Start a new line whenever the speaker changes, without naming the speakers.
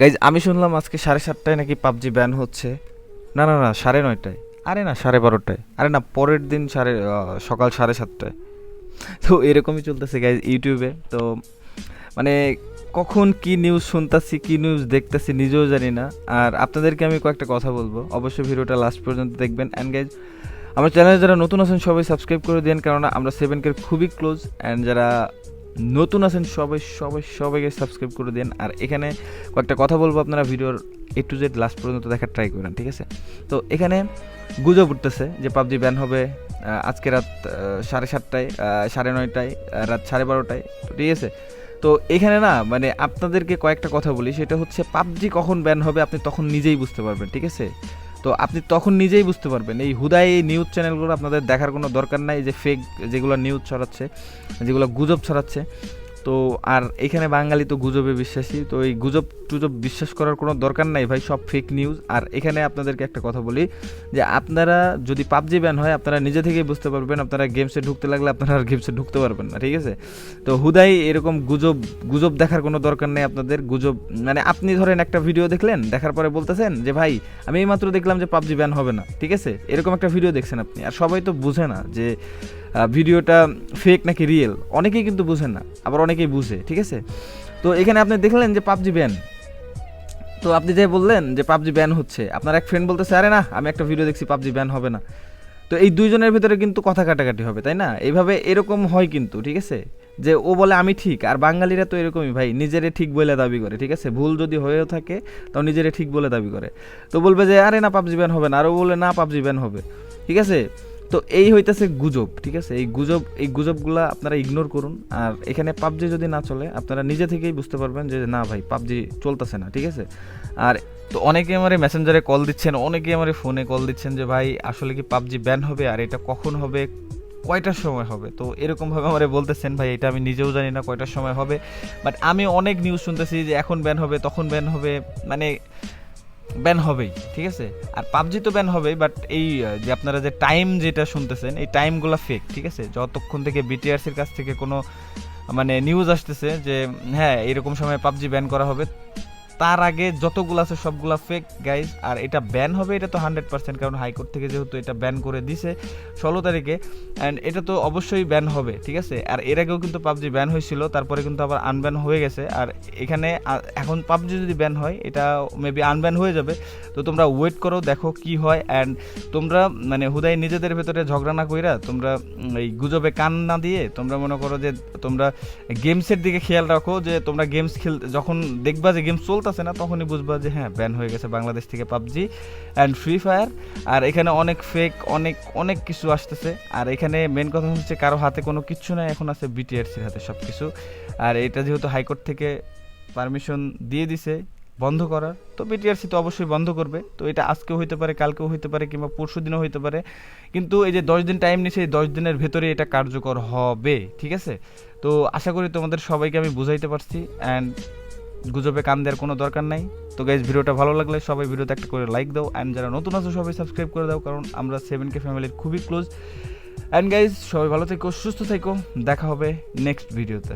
Guys আমি শুনলাম আজকে সাড়ে সাতটায় নাকি পাবজি ব্যান হচ্ছে। না না না, সাড়ে নয়টায়। আরে না, সাড়ে বারোটায়। আরে না, পরের দিন সাড়ে সকাল সাড়ে সাতটায়। তো এরকমই চলতেছে গাইজ ইউটিউবে। তো মানে কখন কি নিউজ শুনতাছি, কি নিউজ দেখতেছি নিজেও জানি না। আর আপনাদেরকে আমি কয়েকটা কথা বলব। অবশ্যই ভিডিওটা লাস্ট পর্যন্ত দেখবেন। অ্যান্ড গাইজ আমার চ্যানেলে যারা নতুন আছেন, সবাই সাবস্ক্রাইব করে দেন কেননা আমরা সেভেনকে খুবই ক্লোজ অ্যান্ড যারা নতুন আছেন সবাই সবাই, সবাইকে সাবস্ক্রাইব করে দেন। আর এখানে কয়েকটা কথা বলব আপনারা, ভিডিওর এ টু জেড লাস্ট পর্যন্ত দেখার ট্রাই করেন, ঠিক আছে? তো এখানে গুজব উঠতেছে যে পাবজি ব্যান হবে আজকে রাত সাড়ে সাতটায় সাড়ে নয়টায় রাত সাড়ে বারোটায় ঠিক আছে? তো এখানে না মানে আপনাদেরকে কয়েকটা কথা বলি, সেটা হচ্ছে পাবজি কখন ব্যান হবে আপনি তখন নিজেই বুঝতে পারবেন, ঠিক আছে? তো আপনি তখন নিজেই বুঝতে পারবেন। এই হুদায় এই নিউজ চ্যানেলগুলো আপনাদের দেখার কোনো দরকার নাই যে ফেক যেগুলো নিউজ ছড়াচ্ছে, যেগুলো গুজব ছড়াচ্ছে। তো আর এখানে বাঙালি তো গুজবে বিশ্বাসী, তো এই গুজব টুজব বিশ্বাস করার কোনো দরকার নাই ভাই, সব ফেক নিউজ আর এখানে আপনাদেরকে একটা কথা বলি, যে আপনারা যদি পাবজি ব্যান হয়, আপনারা নিজে থেকেই বুঝতে পারবেন, আপনারা গেমসে ঢুকতে লাগলে আপনারা আর গেমসে ঢুকতে পারবেন না, ঠিক আছে? তো হুদাই এরকম গুজব গুজব দেখার কোনো দরকার নেই আপনাদের, গুজব মানে আপনি ধরেন একটা ভিডিও দেখলেন, দেখার পরে বলতেছেন যে, ভাই, আমি এইমাত্র দেখলাম যে পাবজি ব্যান হবে না ঠিক আছে? এরকম একটা ভিডিও দেখছেন আপনি, আর সবাই তো বুঝে না যে ভিডিওটা ফেক নাকি রিয়েল অনেকেই কিন্তু বুঝেন না, আবার অনেকেই বুঝে, ঠিক আছে? তো এখানে আপনি দেখলেন যে পাবজি ব্যান তো আপনি যে বললেন যে পাবজি ব্যান হচ্ছে, আপনার এক ফ্রেন্ড বলতেছে, আরে না, আমি একটা ভিডিও দেখছি, পাবজি ব্যান হবে না। তো এই দুইজনের ভিতরে কিন্তু কথা কাটাকাটি হবে, তাই না? এইভাবে এরকম হয় কিন্তু, ঠিক আছে? যে ও বলে, আমি ঠিক, আর বাঙালিরা তো এরকমই, ভাই, নিজেরে ঠিক বলে দাবি করে, ঠিক আছে? ভুল যদি হয়েও থাকে, তাও নিজেরে ঠিক বলে দাবি করে। তো বলবে যে, আরে না, পাবজি ব্যান হবে না। আরও বলে, না, পাবজি ব্যান হবে। ঠিক আছে? তো এই হইতেছে গুজব, ঠিক আছে? এই গুজব, এই গুজবগুলা আপনারা ইগনোর করুন। আর এখানে পাবজি যদি না চলে, আপনারা নিজে থেকেই বুঝতে পারবেন যে, না ভাই, পাবজি চলতেছে না ঠিক আছে? আর তো অনেকে আমারে মেসেঞ্জারে কল দিচ্ছেন, অনেকে আমারে ফোনে কল দিচ্ছেন যে, ভাই, আসলে কি পাবজি ব্যান হবে? আর এটা কখন হবে? কয়টার সময় হবে? তো এরকমভাবে আমারে বলতেছেন, ভাই, এটা আমি নিজেও জানি না কয়টার সময় হবে? বাট আমি অনেক নিউজ শুনতেছি যে, এখন ব্যান হবে, তখন ব্যান হবে। মানে ব্যান হবেই, ঠিক আছে? আর পাবজি তো ব্যান হবেই বাট এই যে আপনারা যে টাইম যেটা শুনতেছেন, এই টাইমগুলো ফেক ঠিক আছে? যতক্ষণ থেকে বিটিআরসির কাছ থেকে কোনো মানে নিউজ আসতেছে যে হ্যাঁ এরকম সময় পাবজি ব্যান করা হবে তার আগে যতগুলো আছে সবগুলা ফেক গাইজ আর এটা ব্যান হবে, এটা তো হান্ড্রেড পার্সেন্ট কারণ হাইকোর্ট থেকে যেহেতু এটা ব্যান করে দিছে ষোলো তারিখে অ্যান্ড এটা তো অবশ্যই ব্যান হবে, ঠিক আছে? আর এর আগেও কিন্তু পাবজি ব্যান হয়েছিল, তারপরে কিন্তু আবার আনব্যান হয়ে গেছে, আর এখানে এখন পাবজি যদি ব্যান হয়, এটা মেবি আনব্যান হয়ে যাবে, তো তোমরা ওয়েট করো, দেখো কি হয় অ্যান্ড তোমরা মানে হুদাই নিজেদের ভেতরে ঝগড়া না কইরা, তোমরা এই গুজবে কান না দিয়ে তোমরা মনে করো যে তোমরা গেমসের দিকে খেয়াল রাখো, যে তোমরা গেমস খেল, যখন দেখবা যে গেম চলতেছে না, তখনই বুঝবা যে হ্যাঁ ব্যান হয়ে গেছে বাংলাদেশ থেকে পাবজি অ্যান্ড ফ্রি ফায়ার আর এখানে অনেক ফেক অনেক অনেক কিছু আসতেছে। আর এখানে মেন কথা হচ্ছে কারও হাতে কোনো কিছু নাই, এখন আছে বিটিআরসির হাতে সব কিছু আর এটা যেহেতু হাইকোর্ট থেকে পারমিশন দিয়ে দিছে বন্ধ করার, তো বিটিআরসি তো অবশ্যই বন্ধ করবে। তো এটা আজকেও হইতে পারে, কালকেও হইতে পারে কিংবা পরশু দিনও হইতে পারে। কিন্তু এই যে দশ দিন টাইম নিয়েছে এই দশ দিনের ভেতরে এটা কার্যকর হবে, ঠিক আছে? তো আশা করি তোমাদের সবাইকে আমি বুঝাইতে পারছি। অ্যান্ড গুজবে কান দেওয়ার কোনো দরকার নাই। তো গাইজ ভিডিওটা ভালো লাগলে সবাই ভিডিওতে একটা করে লাইক দাও। অ্যান্ড যারা নতুন আছো, সবাই সাবস্ক্রাইব করে দাও, কারণ আমরা সেভেন কে ফ্যামিলির খুবই ক্লোজ অ্যান্ড গাইজ সবাই ভালো থেকো, সুস্থ থেকো। দেখা হবে নেক্সট ভিডিওতে